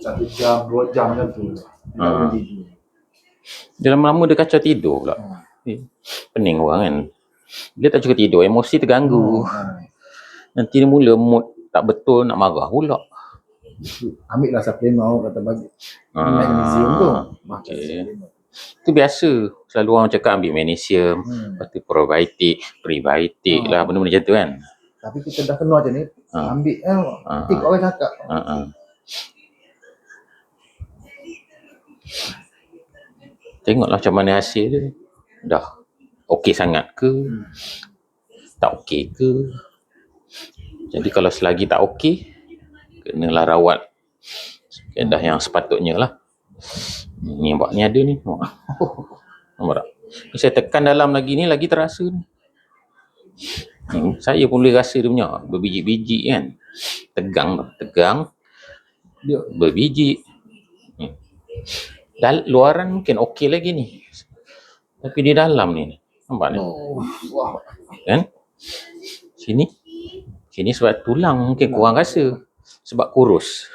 Satu jam, dua jam macam tu. Dia tak Ah. Dia lama-lama dia kacau tidur pula. Ah. Eh, Pening orang kan. Dia tak cukup tidur, emosi terganggu. Ah. Nanti dia mula mood tak betul nak marah pula. Ambil lah supplement orang kata bagi. Magnesium tu. Makan okey. supplement. Itu biasa. Selalu orang cakap ambil magnesium, Hmm. lepas tu probiotik, prebiotik Ah. lah, benda-benda macam tu kan. Tapi kita dah kena macam ni. Ah. Ambil. Ah, Ikut orang cakap. Ha ah. Tengoklah macam mana hasil dia. Dah okey sangat ke? Tak okey ke? Jadi kalau selagi tak okey, kenalah rawat keadaan yang sepatutnya lah. Ni nampak ni ada ni. Nampak, nampak tak? Ni saya tekan dalam lagi ni, lagi terasa ni. Hmm, saya pun boleh rasa dia punya berbiji-biji kan. Tegang tegang. Dia berbiji. Hmm. Dal luaran mungkin okey lagi ni. Tapi di dalam ni, nampak ni? Oh. Kan? Sini. Sini sebab tulang mungkin kurang rasa. Sebab kurus.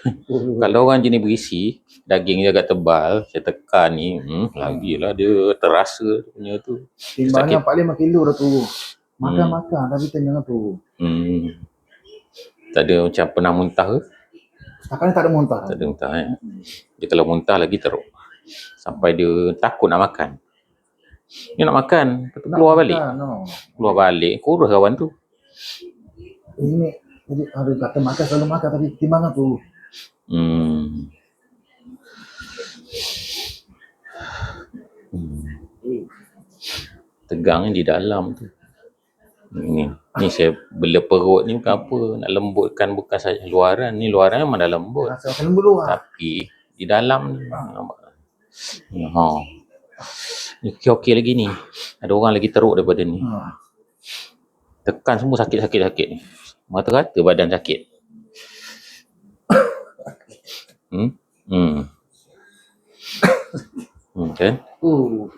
Kalau orang jenis berisi, daging dia agak tebal, saya tekan ni, hmm, lagilah dia terasa punya tu. Timbangnya Sakit. 45 kilo dah turun. Hmm. Makan-makan tapi tengah turun. Hmm. Tak ada macam pernah muntah ke? Ni tak ada muntah. Tak ada muntah eh. Dia kalau muntah lagi teruk. Sampai dia takut nak makan. Dia nak makan, tu Nak keluar balik. makan, no. Keluar balik, kurus kawan tu. Ini jadi ada kata makan selalu makan tapi timbangan tu. Hmm. hmm. Tegang di dalam tu. Ni, ni saya bela perut ni bukan apa. Nak lembutkan bukan saja luaran. Ni luaran memang dah lembut. Rasa luar. Tapi di dalam ni. nampak tak? Ni, Ha. Ni okey-okey lagi ni. Ada orang lagi teruk daripada ni. Ha. Tekan semua sakit-sakit-sakit ni. Mata-rata badan sakit. Hmm? Hmm. Hmm, kan? Uh,